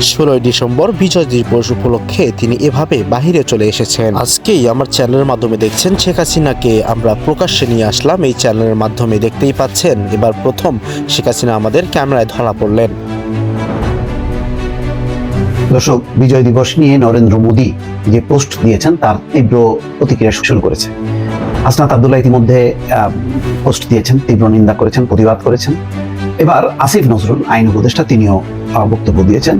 ষোলোই ডিসেম্বর বিজয় দিবস উপলক্ষে তিনি এভাবে বাহিরে চলে এসেছেন। আজকেই আমার চ্যানেলের মাধ্যমে দেখছেন শেখ হাসিনাকে। আমরা প্রকাশ্যে নিয়ে আসলাম এই চ্যানেলের মাধ্যমে। দেখতেই পাচ্ছেন, এবার প্রথম শেখ হাসিনা আমাদের ক্যামেরায় ধরা পড়লেন। দর্শক, বিজয় দিবস নিয়ে নরেন্দ্র মোদী যে পোস্ট দিয়েছেন, তার তীব্র প্রতিক্রিয়া শুরু করেছে। হাসনাত আবদুল্লাহ ইতিমধ্যে পোস্ট দিয়েছেন, তীব্র নিন্দা করেছেন, প্রতিবাদ করেছেন। এবার আসিফ নজরুল আইন উপদেষ্টা, তিনিও বক্তব্য দিয়েছেন।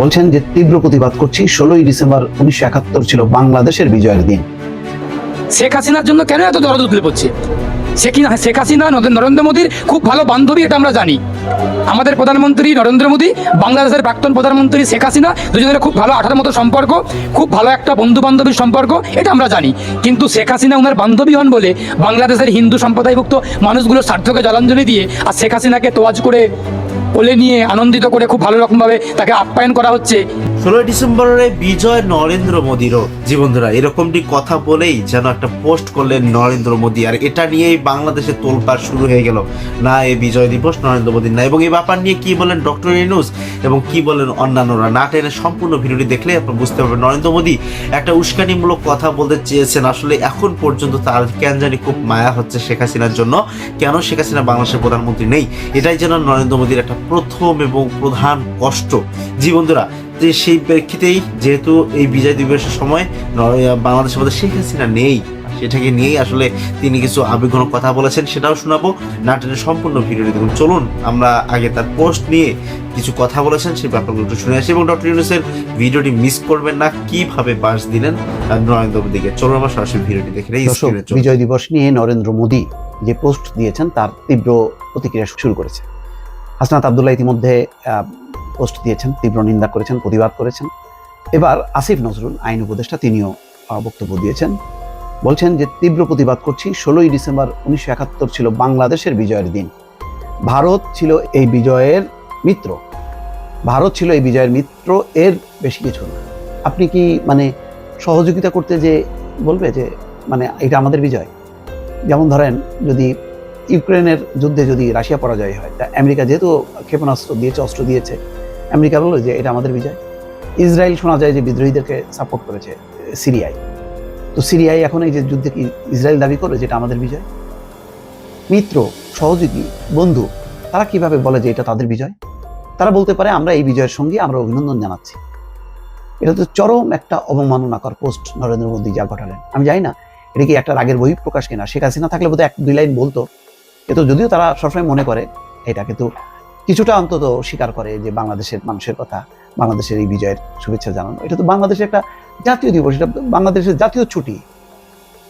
বলছেন যে, তীব্র প্রতিবাদ করছি। ষোলোই ডিসেম্বর উনিশশো একাত্তর ছিল বাংলাদেশের বিজয়ের দিন। শেখ হাসিনার জন্য কেন এত দরদ উতলে পড়ছে? শেখ হাসিনা, নরেন্দ্র মোদীর খুব ভালো বান্ধবী, এটা আমরা জানি। আমাদের প্রধানমন্ত্রী নরেন্দ্র মোদী, বাংলাদেশের প্রাক্তন প্রধানমন্ত্রী শেখ হাসিনা, দুজনের খুব ভালো আঠার মতো সম্পর্ক, খুব ভালো একটা বন্ধু বান্ধবীর সম্পর্ক, এটা আমরা জানি। কিন্তু শেখ হাসিনা ওনার বান্ধবী হন বলে বাংলাদেশের হিন্দু সম্প্রদায়ভুক্ত মানুষগুলোর স্বার্থকে জলাঞ্জলি দিয়ে আর শেখ হাসিনাকে তোয়াজ করে, কোলে নিয়ে আনন্দিত করে খুব ভালো রকমভাবে তাকে আপ্যায়ন করা হচ্ছে। ষোলোই ডিসেম্বরে বিজয় নরেন্দ্র মোদীরও। জি বন্ধুরা, এরকমটি কথা বলেই যেন একটা পোস্ট করলেন নরেন্দ্র মোদী। আর এটা নিয়েই বাংলাদেশে তোলপাড় শুরু হয়ে গেল। না এই বিজয় দিবস নরেন্দ্র মোদীর না। এবং এই ব্যাপার নিয়ে কি বলেন ডক্টর ইনুস এবং কি বলেন অন্যান্যরা? না টেনে সম্পূর্ণ ভিডিওটি দেখলে আপনার বুঝতে পারবেন নরেন্দ্র মোদী একটা উস্কানিমূলক কথা বলতে চেয়েছেন। আসলে এখন পর্যন্ত তার কেন জানি খুব মায়া হচ্ছে শেখ হাসিনার জন্য। কেন শেখ হাসিনা বাংলাদেশের প্রধানমন্ত্রী নেই? এটাই যেন নরেন্দ্র মোদীর একটা প্রথম এবং প্রধান কষ্ট। জি যে সেই প্রেক্ষিতেই যেহেতু এই বিজয় দিবসের সময় বাংলাদেশের মধ্যে শেখ হাসিনা নেই সেটাকে নিয়েই আসলে তিনি কিছু আবেগঘন কথা বলেছেন সেটাও শোনাবো। নাটনের সম্পূর্ণ ভিডিওটি দেখুন। চলুন আমরা আগে তার পোস্ট নিয়ে কিছু কথা বলেছেন সেই ব্যাপারগুলো একটু শুনে আসি। এবং ডক্টর ইউনুসের ভিডিওটি মিস করবেন না কীভাবে বাস দিলেন নরেন্দ্র মোদীকে চলুন আমরা সরাসরি ভিডিওটি দেখে। বিজয় দিবস নিয়ে নরেন্দ্র মোদী যে পোস্ট দিয়েছেন তার তীব্র প্রতিক্রিয়া শুরু করেছে। হাসনাত আবদুল্লাহ ইতিমধ্যে পোস্ট দিয়েছেন, তীব্র নিন্দা করেছেন, প্রতিবাদ করেছেন। এবার আসিফ নজরুল আইন উপদেষ্টা, তিনিও বক্তব্য দিয়েছেন। বলছেন যে, তীব্র প্রতিবাদ করছি, ষোলোই ডিসেম্বর উনিশশো একাত্তর ছিল বাংলাদেশের বিজয়ের দিন। ভারত ছিল এই বিজয়ের মিত্র। ভারত ছিল এই বিজয়ের মিত্র এর বেশি কিছু না। আপনি কি মানে সহযোগিতা করতে যে, বলবে যে মানে এটা আমাদের বিজয়? যেমন ধরেন, যদি ইউক্রেনের যুদ্ধে যদি রাশিয়া পরাজয় হয়, তা আমেরিকা যেহেতু ক্ষেপণাস্ত্র দিয়েছে, অস্ত্র দিয়েছে আমেরিকা বলল যে, এটা আমাদের বিজয়। ইসরায়েল শোনা যায় যে, বিদ্রোহীদেরকে সাপোর্ট করেছে সিরিয়ায়। তো সিরিয়ায় এখন এই যে যুদ্ধে কি ইসরায়েল দাবি করে যে, এটা আমাদের বিজয়? মিত্র, সহযোগী, বন্ধু, তারা কীভাবে বলে যে, এটা তাদের বিজয়? তারা বলতে পারে, আমরা এই বিজয়ের সঙ্গে আমরা অভিনন্দন জানাচ্ছি। এটা তো চরম একটা অবমাননাকর পোস্ট নরেন্দ্র মোদী যা ঘটালেন। আমি জানি না, এটা কি একটা রাগের বই প্রকাশ কিনা? শেখ হাসিনা থাকলে বোধহয় এক দুই লাইন বলতো। কিন্তু যদিও তারা সবসময় মনে করে এটা কিন্তু কিছুটা অন্তত স্বীকার করে যে বাংলাদেশের মানুষের কথা, বাংলাদেশের এই বিজয়ের শুভেচ্ছা জানানো। এটা তো বাংলাদেশের একটা জাতীয় দিবস, এটা বাংলাদেশের জাতীয় ছুটি।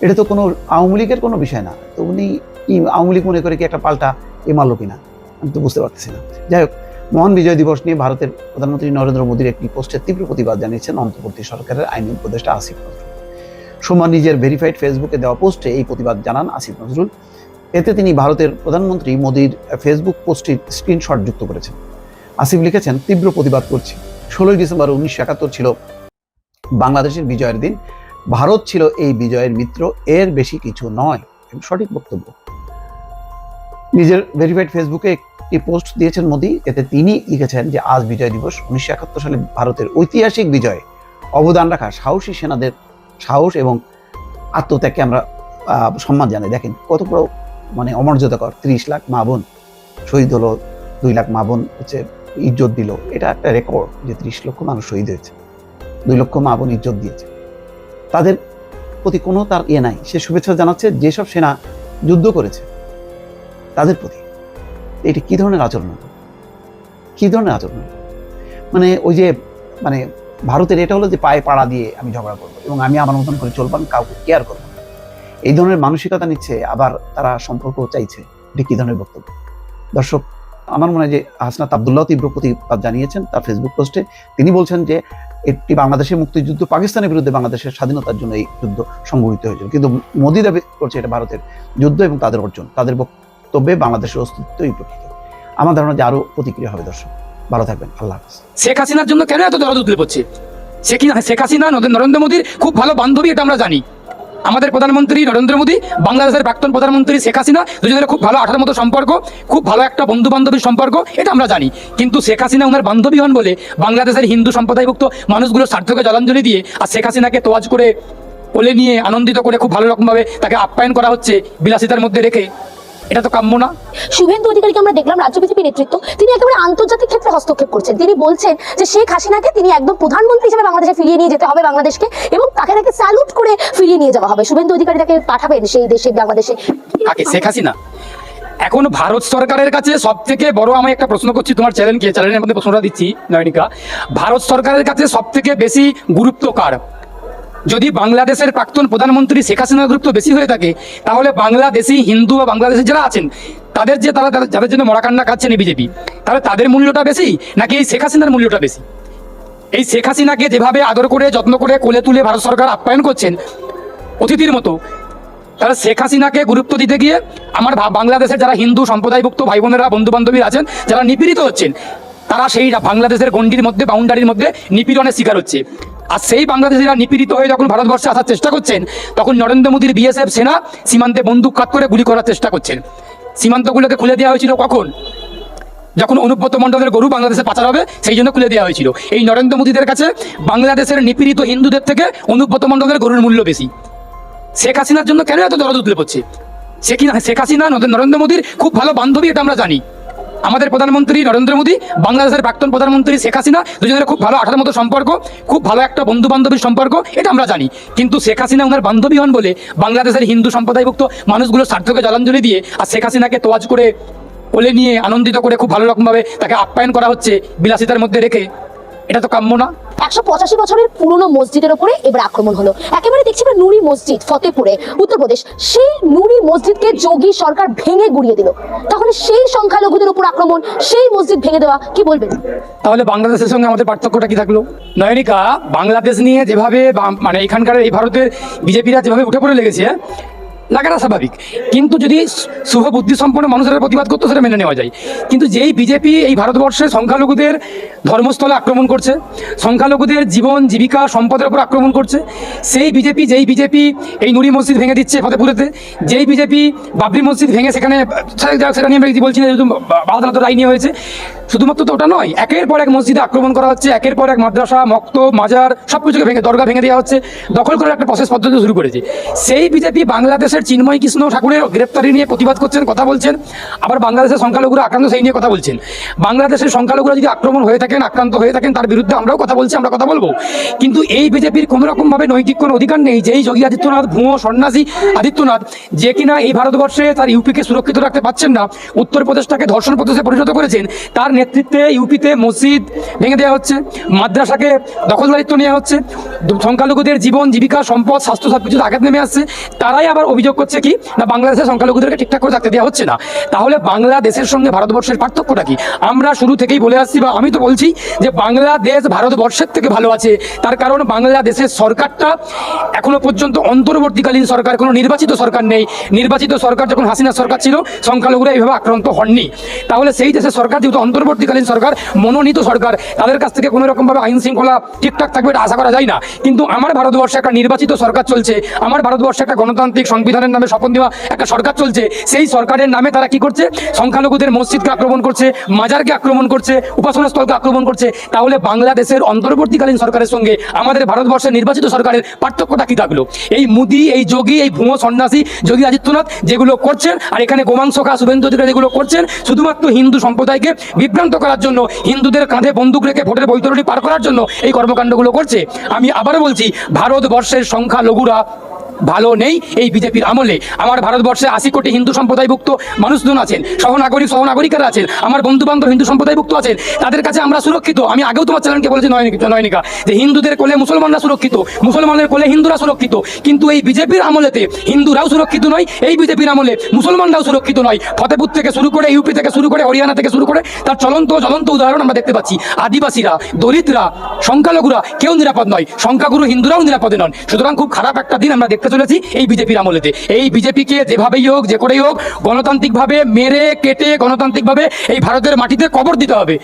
এটা তো কোনো আওয়ামী লীগের কোনো বিষয় না। তো উনি আওয়ামী লীগ মনে করে কি একটা পাল্টা এ মারলো কিনা? আমি তো বুঝতে পারতেছি না। যাই হোক, মহান বিজয় দিবস নিয়ে ভারতের প্রধানমন্ত্রী নরেন্দ্র মোদীর একটি পোস্টের তীব্র প্রতিবাদ জানিয়েছেন অন্তর্বর্তী সরকারের আইন উপদেষ্টা আসিফ নজরুল। সোমবার নিজের ভেরিফাইড ফেসবুকে দেওয়া পোস্টে এই প্রতিবাদ জানান আসিফ নজরুল। এতে তিনি ভারতের প্রধানমন্ত্রী মোদীর ফেসবুক পোস্টটির স্ক্রিনশট যুক্ত করেছেন। আসিফ লিখেছেন, তীব্র প্রতিবাদ করছি। ষোলোই ডিসেম্বর উনিশশো একাত্তর ছিল বাংলাদেশের বিজয়ের দিন। ভারত ছিল এই বিজয়ের মিত্র, এর বেশি কিছু নয় সঠিক বক্তব্য। নিজের ভেরিফাইড ফেসবুকে একটি পোস্ট দিয়েছেন মোদী, এতে তিনি লিখেছেন যে, আজ বিজয় দিবস, উনিশশো একাত্তর সালে ভারতের ঐতিহাসিক বিজয়ে। অবদান রাখা সাহসী সেনাদের সাহস এবং আত্মত্যাগকে আমরা সম্মান জানাই। দেখেন কত বড় মানে অমর্যাদাকর ত্রিশ লাখ মা বোন শহীদ হলো, দুই লাখ মা বোন হচ্ছে ইজ্জত দিল এটা একটা রেকর্ড যে ত্রিশ লক্ষ মানুষ শহীদ হয়েছে দুই লক্ষ মা বোন ইজ্জত দিয়েছে তাদের প্রতি কোনো তার ইয়ে নাই সে শুভেচ্ছা জানাচ্ছে যেসব সেনা যুদ্ধ করেছে, তাদের প্রতি এটি কি ধরনের আচরণ? কি ধরনের আচরণ? মানে ওই যে মানে ভারতের এটা হলো যে পায়ে পাড়া দিয়ে আমি ঝগড়া করব এবং আমি আমার মতন করে চলবো আমি কাউকে কেয়ার করব। এই ধরনের মানসিকতা নিচ্ছে, আবার তারা সম্পর্ক চাইছে। এটি কি ধরনের বক্তব্য। দর্শক, আমার মনে হয় যে হাসনাত আবদুল্লাহ তীব্র প্রতিবাদ জানিয়েছেন তার ফেসবুক পোস্টে তিনি বলছেন যে, একটি বাংলাদেশের মুক্তিযুদ্ধ পাকিস্তানের বিরুদ্ধে বাংলাদেশের স্বাধীনতার জন্য এই যুদ্ধ সংঘটিত হয়েছিল। কিন্তু মোদী দাবি করছে এটা ভারতের যুদ্ধ এবং তাদের অর্জন। তাদের বক্তব্যে বাংলাদেশের অস্তিত্বই প্রকৃত। আমার ধারণা যে আরও প্রতিক্রিয়া হবে দর্শক। ভালো থাকবেন। আল্লাহ হাফিজ। শেখ হাসিনার জন্য কেন এত দরদ উতলে পড়ছে? শেখ হাসিনা, নরেন্দ্র মোদীর খুব ভালো বান্ধবী এটা আমরা জানি। আমাদের প্রধানমন্ত্রী নরেন্দ্র মোদী, বাংলাদেশের প্রাক্তন প্রধানমন্ত্রী শেখ হাসিনা, দুজনের খুব ভালো আঠার মতো সম্পর্ক, খুব ভালো একটা বন্ধু বান্ধবীর সম্পর্ক, এটা আমরা জানি। কিন্তু শেখ হাসিনা ওনার বান্ধবী হন বলে বাংলাদেশের হিন্দু সম্প্রদায়ভুক্ত মানুষগুলোর স্বার্থকে জলাঞ্জলি দিয়ে আর শেখ হাসিনাকে তোয়াজ করে কোলে নিয়ে আনন্দিত করে খুব ভালো রকমভাবে তাকে আপ্যায়ন করা হচ্ছে বিলাসিতার মধ্যে রেখে এটা তো কাম্য না। শুভেন্দু অধিকারীকে আমরা দেখলাম রাজ্য বিজেপি নেতৃত্ব। তিনি একেবারে আন্তর্জাতিক ক্ষেত্রে হস্তক্ষেপ করছেন। তিনি বলছেন যে শেখ হাসিনাকে তিনি একদম প্রধানমন্ত্রী হিসেবে বাংলাদেশে ফিরিয়ে নিয়ে যেতে হবে বাংলাদেশকে এবং তাকে তাকে স্যালুট করে ফিরিয়ে নিয়ে যাওয়া হবে। শুভেন্দু অধিকারী তাকে পাঠাবেন সেই দেশে বাংলাদেশে। কাকে? শেখ হাসিনা? এখন ভারত সরকারের কাছে সব থেকে বড় আমি একটা প্রশ্ন করছি তোমার চ্যানেলকে চ্যানেলের মধ্যে প্রশ্নটা দিচ্ছি নয়নিকা। ভারত সরকারের কাছে সব থেকে বেশি গুরুত্ব কার? যদি বাংলাদেশের প্রাক্তন প্রধানমন্ত্রী শেখ হাসিনার গুরুত্ব বেশি হয়ে থাকে, তাহলে বাংলাদেশি, হিন্দু বা বাংলাদেশে যারা আছেন, তাদের যে তারা যাদের জন্য মরাকান্না কাটছেন এই বিজেপি, তাহলে তাদের মূল্যটা বেশি নাকি এই শেখ হাসিনার মূল্যটা বেশি? এই শেখ হাসিনাকে যেভাবে আদর করে, যত্ন করে কোলে তুলে ভারত সরকার আপ্যায়ন করছেন অতিথির মতো, তাহলে শেখ হাসিনাকে গুরুত্ব দিতে গিয়ে আমার বাংলাদেশের যারা হিন্দু সম্প্রদায়ভুক্ত ভাই বোনেরা বন্ধু বান্ধবী আছেন, যারা নিপীড়িত হচ্ছেন, তারা সেই বাংলাদেশের গণ্ডির মধ্যে বাউন্ডারির মধ্যে নিপীড়নের শিকার হচ্ছে। আর সেই বাংলাদেশিরা নিপীড়িত হয়ে যখন ভারতবর্ষে আসার চেষ্টা করছেন, তখন নরেন্দ্র মোদীর বিএসএফ সেনা সীমান্তে বন্দুক কাত করে গুলি করার চেষ্টা করছেন। সীমান্তগুলোকে খুলে দেওয়া হয়েছিল কখন? যখন অনুব্রত মণ্ডলের গরু বাংলাদেশে পাচার হবে, সেই জন্য খুলে দেওয়া হয়েছিল। এই নরেন্দ্র মোদীদের কাছে বাংলাদেশের নিপীড়িত হিন্দুদের থেকে অনুব্রত মণ্ডলের গরুর মূল্য বেশি। শেখ হাসিনার জন্য কেন এত দরদ উতলে পড়ছে? শেখ শেখ হাসিনা নরেন্দ্র- নরেন্দ্র মোদীর খুব ভালো বান্ধবী, এটা আমরা জানি। আমাদের প্রধানমন্ত্রী নরেন্দ্র মোদী, বাংলাদেশের প্রাক্তন প্রধানমন্ত্রী শেখ হাসিনা, দুজনের খুব ভালো আঠার মতো সম্পর্ক, খুব ভালো একটা বন্ধু বান্ধবীর সম্পর্ক, এটা আমরা জানি। কিন্তু শেখ হাসিনা ওনার বান্ধবী হন বলে বাংলাদেশের হিন্দু সম্প্রদায়ভুক্ত মানুষগুলোর স্বার্থকে জলাঞ্জলি দিয়ে আর শেখ হাসিনাকে তোয়াজ করে কোলে নিয়ে আনন্দিত করে খুব ভালো রকমভাবে তাকে আপ্যায়ন করা হচ্ছে, বিলাসিতার মধ্যে রেখে এটা তো কাম্য না। একশো পঁচাশি বছরের পুরনো মসজিদের উপরে এবার আক্রমণ হলো। একেবারে দেখছি আমরা নুরি মসজিদ ফতেপুরে। উত্তরপ্রদেশ সেই নুরি মসজিদকে যোগী সরকার ভেঙে গুড়িয়ে দিল। তাহলে সেই সংখ্যালঘুদের উপর আক্রমণ সেই মসজিদ ভেঙে দেওয়া কি বলবেন? তাহলে বাংলাদেশের সঙ্গে আমাদের পার্থক্যটা কি থাকল? নয়নিকা বাংলাদেশ নিয়ে যেভাবে মানে এখানকার এই ভারতের বিজেপিরা যেভাবে উঠে পড়ে লেগেছে লাগাটা স্বাভাবিক। কিন্তু যদি শুভ বুদ্ধি সম্পন্ন মানুষের প্রতিবাদ করতো, সেটা মেনে নেওয়া যায়। কিন্তু যেই বিজেপি এই ভারতবর্ষে সংখ্যালঘুদের ধর্মস্থলে আক্রমণ করছে, সংখ্যালঘুদের জীবন, জীবিকা, সম্পদের উপর আক্রমণ করছে, সেই বিজেপি, যেই বিজেপি এই নুরি মসজিদ ভেঙে দিচ্ছে ফতেপুরেতে, যেই বিজেপি বাবরি মসজিদ ভেঙে সেখানে সেটা নিয়ে আমরা বলছি না, যেহেতু আদালত রায় নিয়ে হয়েছে। শুধুমাত্র তো ওটা নয়, একের পর এক মসজিদে আক্রমণ করা হচ্ছে, একের পর এক মাদ্রাসা, মক্ত, মাজার সব কিছুকে ভেঙে, দরগা ভেঙে দেওয়া হচ্ছে, দখল করার একটা প্রসেস পদ্ধতি শুরু করেছে। সেই বিজেপি বাংলাদেশের চিন্ময় কৃষ্ণ ঠাকুরের গ্রেপ্তারি নিয়ে প্রতিবাদ করছেন, কথা বলছেন, আবার বাংলাদেশের সংখ্যালঘুরা আক্রান্ত সেই নিয়ে কথা বলছেন। বাংলাদেশের সংখ্যালঘুরা যদি আক্রমণ হয়ে থাকেন, আক্রান্ত হয়ে থাকেন, তার বিরুদ্ধে আমরাও কথা বলছি, আমরা কথা বলব। কিন্তু এই বিজেপির কোনো রকম ভাবে নৈতিক কোনো অধিকার নেই যেই যোগী আদিত্যনাথ, ভুয়ো সন্ন্যাসী আদিত্যনাথ, যে কিনা এই ভারতবর্ষে তার ইউপিকে সুরক্ষিত রাখতে পারছেন না উত্তরপ্রদেশটাকে ধর্ষণ প্রদেশে পরিণত করেছেন, তার নেতৃত্বে ইউপিতে মসজিদ ভেঙে দেওয়া হচ্ছে, মাদ্রাসাকে দখলদারিত্ব নেওয়া হচ্ছে, সংখ্যালঘুদের জীবন, জীবিকা, সম্পদ, স্বাস্থ্য সব কিছুতে আঘাত নেমে আসছে, তারাই আবার অভিযোগ করছে কি? না, বাংলাদেশের সংখ্যালঘুদেরকে ঠিকঠাক করে থাকতে দেওয়া হচ্ছে না। তাহলে বাংলাদেশের সঙ্গে ভারতবর্ষের পার্থক্যটা কি? আমরা শুরু থেকেই বলে আসছি বা আমি তো বলছি যে বাংলাদেশ ভারতবর্ষের থেকে ভালো আছে। তার কারণ বাংলাদেশের সরকারটা এখনও পর্যন্ত অন্তর্বর্তীকালীন সরকার, কোনো নির্বাচিত সরকার নেই। নির্বাচিত সরকার যখন হাসিনা সরকার ছিল, সংখ্যালঘুরা এইভাবে আক্রান্ত হননি। তাহলে সেই দেশের সরকার যেহেতু অন্তর্বর্তীকালীন সরকার, মনোনীত সরকার, তাদের কাছ থেকে কোনো রকমভাবে আইন শৃঙ্খলা ঠিকঠাক থাকবে এটা আশা করা যায় না। কিন্তু আমার ভারতবর্ষে একটা নির্বাচিত সরকার চলছে, আমার ভারতবর্ষে একটা গণতান্ত্রিক সংবিধানের নামে শপথ নেওয়া একটা সরকার চলছে, সেই সরকারের নামে তারা কি করছে? সংখ্যালঘুদের মসজিদকে আক্রমণ করছে, মাজারকে আক্রমণ করছে উপাসনা স্থলকে আক্রমণ করছে। তাহলে বাংলাদেশের অন্তর্বর্তীকালীন সরকারের সঙ্গে আমাদের ভারতবর্ষের নির্বাচিত সরকারের পার্থক্যটা কি থাকল? এই মুদি, এই যোগী, এই ভুয়ো সন্ন্যাসী যোগী আদিত্যনাথ যেগুলো করছেন, আর এখানে গোমাংস খা শুভেন্দু অধিকারী যেগুলো করছেন, শুধুমাত্র হিন্দু সম্প্রদায়কে বিভ্রান্ত করার জন্য, হিন্দুদের কাঁধে বন্দুক রেখে ভোটের বৈতরণী পার করার জন্য এই কর্মকাণ্ডগুলো করছে। আমি আবারও বলছি, ভারতবর্ষের সংখ্যালঘুরা ভালো নেই এই বিজেপির আমলে। আমার ভারতবর্ষে আশি কোটি হিন্দু সম্প্রদায়ভুক্ত মানুষজন আছেন, সহনাগরিক সহনাগরিকারা আছেন, আমার বন্ধু বান্ধব হিন্দু সম্প্রদায়ভুক্ত আছেন, তাদের কাছে আমরা সুরক্ষিত। আমি আগেও তোমার চ্যানেলকে বলেছি নয়নিকা, যে হিন্দুদের কোলে মুসলমানরা সুরক্ষিত, মুসলমানের কোলে হিন্দুরা সুরক্ষিত। কিন্তু এই বিজেপির আমলেতে হিন্দুরাও সুরক্ষিত নয়, এই বিজেপির আমলে মুসলমানরাও সুরক্ষিত নয়। ফতেপুর থেকে শুরু করে, ইউপি থেকে শুরু করে, হরিয়ানা থেকে শুরু করে, তার চলন্ত জ্বলন্ত উদাহরণ আমরা দেখতে পাচ্ছি। আদিবাসীরা দলিতরা সংখ্যালঘুরা কেউ নিরাপদ নয়, সংখ্যাগুরু হিন্দুরাও নিরাপদে নন। সুতরাং খুব খারাপ একটা দিন আমরা দেখতে দেখতে চলেছি এই বিজেপির আমলেতে। এই বিজেপিকে যেভাবেই হোক, যে করেই হোক, গণতান্ত্রিকভাবে মেরে, কেটে, গণতান্ত্রিকভাবে এই ভারতের মাটিতে কবর দিতে হবে।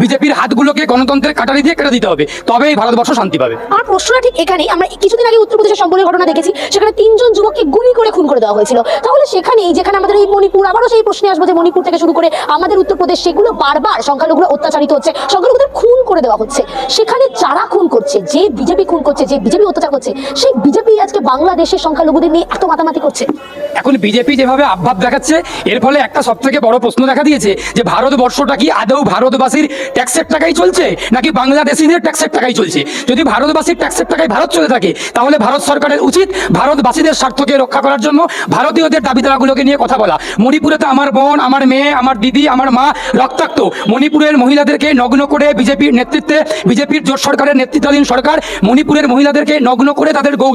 বিজেপির হাতগুলোকে গণতন্ত্রের কাটারি দিয়ে কেটে দিতে হবে। তবে এই ভারতবর্ষ শান্তি পাবে। আমার প্রশ্নটা ঠিক এখানেই, আমরা কিছুদিন আগে উত্তরপ্রদেশের সম্পর্কের ঘটনা দেখেছি, সেখানে তিনজন যুবককে গুলি করে খুন করে দেওয়া হয়েছিল। তাহলে সেখানেই, যেখানে আমাদের এই মণিপুর, আবারও সেই প্রশ্নে আসব যে মণিপুর থেকে শুরু করে আমাদের উত্তরপ্রদেশ, সেগুলো বারবার সংখ্যালঘুরা অত্যাচারিত হচ্ছে, সংখ্যালঘুদের খুন করে দেওয়া হচ্ছে। সেখানে যারা খুন করছে, যে বিজেপি খুন করছে, যে বিজেপি অত্যাচার করছে, সেই বিজেপি আজকে বাংলাদেশের সংখ্যালঘুদের নিয়ে এত মাতামাতি করছে। এখন বিজেপি যেভাবে আভাব দেখাচ্ছে, এর ফলে একটা সব থেকে বড় প্রশ্ন দেখা দিয়েছে যে ভারতবর্ষটা কি আদৌ ভারতবাসীর ট্যাক্সের টাকাই চলছে, নাকি বাংলাদেশিদের ট্যাক্সের টাকাই চলছে? যদি ভারতবাসীর ট্যাক্সের টাকায় ভারত চলে থাকে, তাহলে ভারত সরকারের উচিত ভারতবাসীদের স্বার্থকে রক্ষা করার জন্য ভারতীয়দের দাবি দাওয়াগুলোকে নিয়ে কথা বলা। মণিপুরে তো আমার বোন, আমার মেয়ে, আমার দিদি, আমার মা রক্তাক্ত। মণিপুরের মহিলাদেরকে নগ্ন করে বিজেপির নেতৃত্বে, বিজেপির জোট সরকারের নেতৃত্বাধীন সরকার, মণিপুরের মহিলাদেরকে নগ্ন করে তাদের গৌ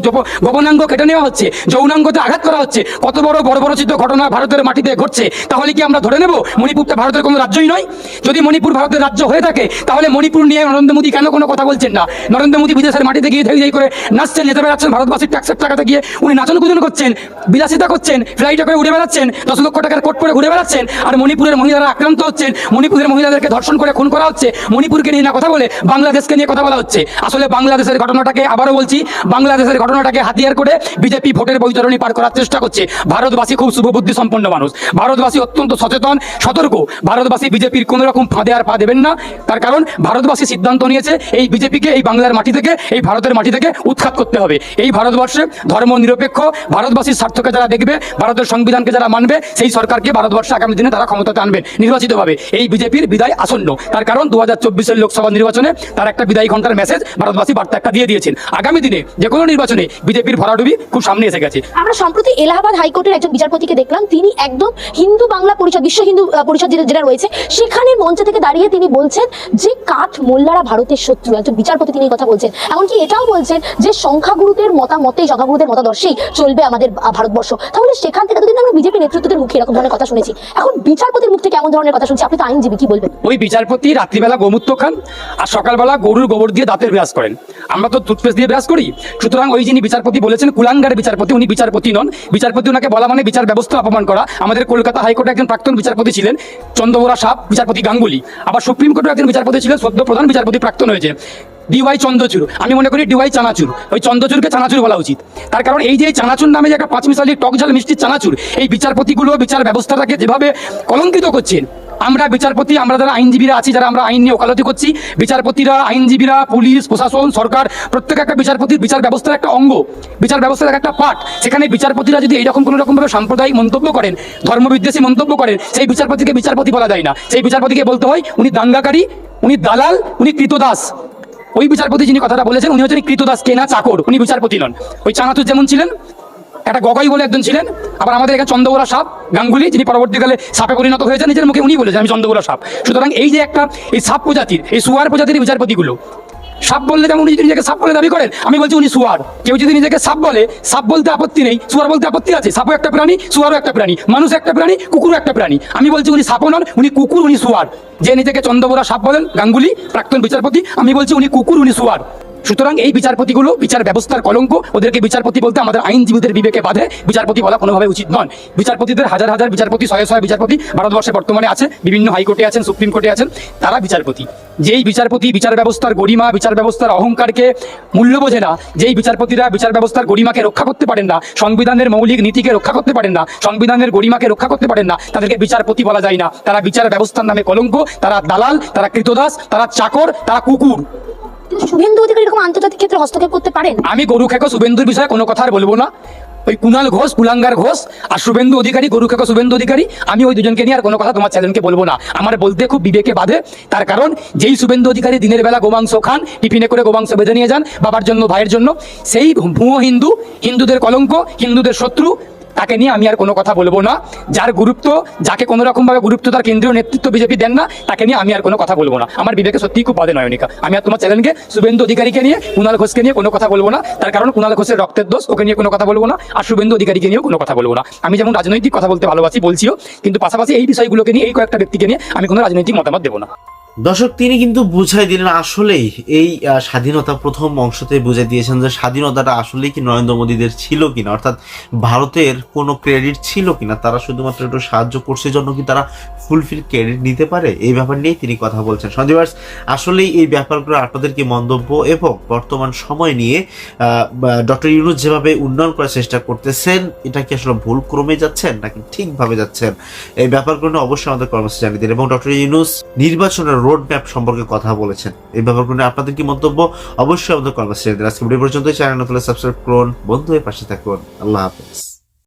গগনাঙ্গ কেটে নেওয়া হচ্ছে, যৌনাঙ্গতে আঘাত করা হচ্ছে। কত বড় বড় চিত্র ঘটনা ভারতের মাটিতে ঘটছে, তাহলে কি আমরা ধরে নেব মণিপুরটা ভারতের কোনো রাজ্যই নয়? যদি মণিপুর ভারতের রাজ্য হয়ে থাকে, তাহলে মণিপুর নিয়ে নরেন্দ্র মোদী কেন কোনো কথা বলছেন না? নরেন্দ্র মোদী বিদেশের মাটিতে গিয়ে ধেই করে নাচছেন যেতে বেড়াচ্ছেন, ভারতবাসীর ট্যাক্সের টাকাতে গিয়ে উনি নাচন কুদন করছেন, বিলাসিতা করছেন ফ্লাইটে করে উড়ে বেড়াচ্ছেন, দশ লক্ষ টাকার কোট করে ঘুরে বেড়াচ্ছেন, আর মণিপুরের মহিলারা আক্রান্ত হচ্ছেন, মণিপুরের মহিলাদেরকে ধর্ষণ করে খুন করা হচ্ছে, মণিপুরকে নিয়ে না কথা বলে বাংলাদেশকে নিয়ে কথা বলা হচ্ছে। আসলে বাংলাদেশের ঘটনাটাকে আবারও বলছি, বাংলাদেশের ঘটনাটাকে হাতিয়ার করে বিজেপি ভোটের বৈতরণী পার করার চেষ্টা করছে। ভারতবাসী খুব শুভবুদ্ধি সম্পন্ন মানুষ। ভারতবাসী অত্যন্ত সচেতন, সতর্ক। ভারতবাসী বিজেপির কোনো রকম ফাঁদে আর পা দেবেন না। তার কারণ ভারতবাসী সিদ্ধান্ত নিয়েছে, এই বিজেপিকে, এই বাংলার মাটি থেকে, এই ভারতের মাটি থেকে উৎখাত করতে হবে। এই ভারতবর্ষে ধর্ম নিরপেক্ষ, ভারতবাসীর স্বার্থকে যারা দেখবে, ভারতের সংবিধানকে যারা মানবে, সেই সরকারকে ভারতবর্ষে আগামী দিনে তারা ক্ষমতাতে আনবেন নির্বাচিতভাবে। এই বিজেপির বিদায় আসন্ন। তার কারণ দু হাজার চব্বিশের লোকসভা নির্বাচনে তার একটা বিদায়ী ঘণ্টার মেসেজ ভারতবাসী বার্তা একটা দিয়ে দিয়েছেন। আগামী দিনে যে কোনো নির্বাচনে বিজেপির ভরাডুবি খুব সামনে এসে গেছে। আমরা সম্প্রতি এলাহাবাদ হাইকোর্টের একজন বিচারপতিকে দেখলাম, তিনি একদম হিন্দু বাংলা পরিষদ, বিশ্ব হিন্দু পরিষদ যেটা রয়েছে, সেখানে মঞ্চে থেকে দাঁড়িয়ে তিনি বলছেন যে কাঠ মোল্লারা ভারতের শত্রু। একজন বিচারপতি তিনি কথা বলছেন। এমনকি এটাও বলছেন যে সংখ্যাগুরুদের মতামতেই সংখ্যাগুরুদের মতাদর্শেই চলবে আমাদের ভারতবর্ষ। তাহলে সেখান থেকে এতদিন আমরা বিজেপি নেতৃত্বদের মুখে এরকম ধরনের কথা শুনেছি। এখন বিচারপতির মুখ থেকে এমন ধরনের কথা শুনছি। আপনি তো আইনজীবী, কি বলবেন? ওই বিচারপতি রাত্রিবেলা গোমূত্র খান আর সকালবেলা গরুর গোবর দিয়ে দাঁতের ব্রাশ করেন। আমরা তো টুথপেস্ট দিয়ে ব্রাশ করি। সুতরাং ওই যিনি বিচারপতি বলেছেন কুলাঙ্গার বিচারপতি, উনি বিচারপতি নন। বিচারপতি ওনাকে বলা মানে বিচার ব্যবস্থা অপমান করা। আমাদের কলকাতা হাইকোর্টে একজন প্রাক্তন বিচারপতি ছিলেন, চন্দ্রবোরা সাপ, বিচারপতি গাঙ্গুলি। আবার সুপ্রিম কোর্টে একজন বিচারপতি ছিলেন, সদ্য প্রধান বিচারপতি প্রাক্তন হয়েছে ডিওয়াই চন্দ্রচুর আমি মনে করি ডিওয়াই চানাচুর ওই চন্দ্রচুরকে চানাচুর বলা উচিত। তার কারণ এই যে চানাচুর নামে যে একটা পাঁচ মিশালি টক ঝাল মিষ্টির চানাচুর এই বিচারপতিগুলো বিচার ব্যবস্থাটাকে যেভাবে কলঙ্কিত করছেন আমরা বিচারপতি, আমরা যারা আইনজীবীরা আছি, যারা আমরা আইন নিয়ে ওকালতি করছি, বিচারপতিরা, আইনজীবীরা, পুলিশ, প্রশাসন, সরকার, প্রত্যেক একটা বিচারপতির বিচার ব্যবস্থার একটা অঙ্গ, বিচার ব্যবস্থার একটা পার্ট সেখানে বিচারপতিরা যদি এইরকম কোনো রকমভাবে সাম্প্রদায়িক মন্তব্য করেন, ধর্মবিদ্বেষী মন্তব্য করেন, সেই বিচারপতিকে বিচারপতি বলা যায় না। সেই বিচারপতিকে বলতে হয়, উনি দাঙ্গাকারী, উনি দালাল, উনি কৃতদাস। ওই বিচারপতি যিনি কথাটা বলেছেন, উনি হচ্ছেন কৃতদাস, কেনা চাকর, উনি বিচারপতি নন। ওই চানাচুর যেমন ছিলেন একটা গগাই বলে একজন ছিলেন, আবার আমাদের এখানে চন্দ্রগোলা সাপ, গাঙ্গুলি, যিনি পরবর্তীকালে সাপে পরিণত হয়েছেন, নিজের মুখে উনি বলেছেন, আমি চন্দ্রগোলা সাপ। সুতরাং এই যে একটা, এই সাপ প্রজাতির, এই সুয়ার প্রজাতির বিচারপতিগুলো, সাপ বললে যেমন উনি যদি নিজেকে সাপ বলে দাবি করেন, আমি বলছি উনি সুয়ার। কেউ যদি নিজেকে সাপ বলে, সাপ বলতে আপত্তি নেই, সুয়ার বলতে আপত্তি আছে, সাপও একটা প্রাণী, সুয়ারও একটা প্রাণী, মানুষ একটা প্রাণী, কুকুরও একটা প্রাণী। আমি বলছি উনি সাপও নন, উনি কুকুর, উনি সুয়ার। যে নিজেকে চন্দ্রবোরা সাপ বলেন, গাঙ্গুলি, প্রাক্তন বিচারপতি, আমি বলছি উনি কুকুর, উনি সুয়ার। সুতরাং এই বিচারপতিগুলো বিচার ব্যবস্থার কলঙ্ক। ওদেরকে বিচারপতি বলতে আমাদের আইনজীবীদের বিবেকে বাধে। বিচারপতি বলা কোনোভাবে উচিত নয়। বিচারপতিদের হাজার হাজার বিচারপতি, শয়ে শয়ে বিচারপতি ভারতবর্ষে বর্তমানে আছে। বিভিন্ন হাইকোর্টে আছেন, সুপ্রিম কোর্টে আছেন, তারা বিচারপতি। যেই বিচারপতি বিচার ব্যবস্থার গরিমা, বিচার ব্যবস্থার অহংকারকে মূল্য বোঝে না, যেই বিচারপতিরা বিচার ব্যবস্থার গরিমাকে রক্ষা করতে পারেন না, সংবিধানের মৌলিক নীতিকে রক্ষা করতে পারেন না, সংবিধানের গরিমাকে রক্ষা করতে পারেন না, তাদেরকে বিচারপতি বলা যায় না। তারা বিচার ব্যবস্থার নামে কলঙ্ক, তারা দালাল, তারা কৃতদাস, তারা চাকর, তারা কুকুর। শুভেন্দু অধিকারী এরকম আন্তর্জাতিক ক্ষেত্রে হস্তক্ষেপ করতে পারেন? আমি গরু খেকো শুভেন্দুর বিষয়ে কোনো কথা আর বলব না। ওই কুণাল ঘোষ কুলাঙ্গার ঘোষ আর শুভেন্দু অধিকারী, গরু খেকো শুভেন্দু অধিকারী, আমি ওই দুজনকে নিয়ে আর কোনো কথা তোমার চ্যানেলকে বলব না। আমার বলতে খুব বিবেকে বাধে। তার কারণ, যেই শুভেন্দু অধিকারী দিনের বেলা গোমাংস খান, টিফিনে করে গোমাংস বেঁধে নিয়ে যান বাবার জন্য, ভাইয়ের জন্য, সেই ভুয়ো হিন্দু, হিন্দুদের কলঙ্ক, হিন্দুদের শত্রু তাকে নিয়ে আমি আর কোনো কথা বলব না। যার গুরুত্ব, যাকে কোনো রকম ভাবে গুরুত্ব তার কেন্দ্রীয় নেতৃত্ব বিজেপি দেন না, তাকে নিয়ে আমি আর কোনো কথা বলব না। আমার বিবেকে সত্যিই খুব বাদে নয়নিকা। আমি আর তোমার চ্যানেলকে, শুভেন্দু অধিকারীকে নিয়ে কুণাল ঘোষকে নিয়ে কোনো কথা বলব না। তার কারণ কুণাল ঘোষের রক্তের দোষ, ওকে নিয়ে কোনো কথা বলব না। আর শুভেন্দু অধিকারীকে নিয়েও কোনো কথা বলব না। আমি যেমন রাজনৈতিক কথা বলতে ভালোবাসি, বলছিও, কিন্তু পাশাপাশি এই বিষয়গুলোকে নিয়ে, এই কয়েকটা ব্যক্তিকে নিয়ে আমি কোনো রাজনৈতিক মতামত দেবো না। দর্শক, তিনি কিন্তু বুঝাই দিলেন আসলেই এই স্বাধীনতা প্রথম অংশতে বুঝাই দিয়েছেন যে স্বাধীনতাটা আসলেই কি নরেন্দ্র মোদীদের ছিল কিনা, অর্থাৎ ভারতের কোনো ক্রেডিট ছিল কিনা, তারা শুধুমাত্র একটু সাহায্য করছে জন্য কি তারা ফুলফিল ক্রেডিট নিতে পারে? এই ব্যাপার নিয়ে তিনি কথা বলছেন। সন্দীপার্স আসলেই এই ব্যাপারগুলো আপনাদের কি মন্তব্য? এবং বর্তমান সময় নিয়ে ডক্টর ইউনুস যেভাবে উন্নয়ন করার চেষ্টা করতেছেন, এটা কি আসলে ভুল ক্রমে যাচ্ছেন নাকি ঠিকভাবে যাচ্ছেন? এই ব্যাপারগুলো অবশ্যই আমাদের কর্মসূচি জানিয়ে দিন। এবং ডক্টর ইউনুস নির্বাচনের রোড ম্যাপ সম্পর্কে কথা বলেছেন। এই ব্যাপারগুলো আপনাদের কি মন্তব্য? অবশ্যই আমাদের কর্মচারীদের আজকে ভিডিও পর্যন্ত চ্যানেল সাবস্ক্রাইব করুন। বন্ধু হয়ে পাশে থাকুন। আল্লাহ হাফেজ।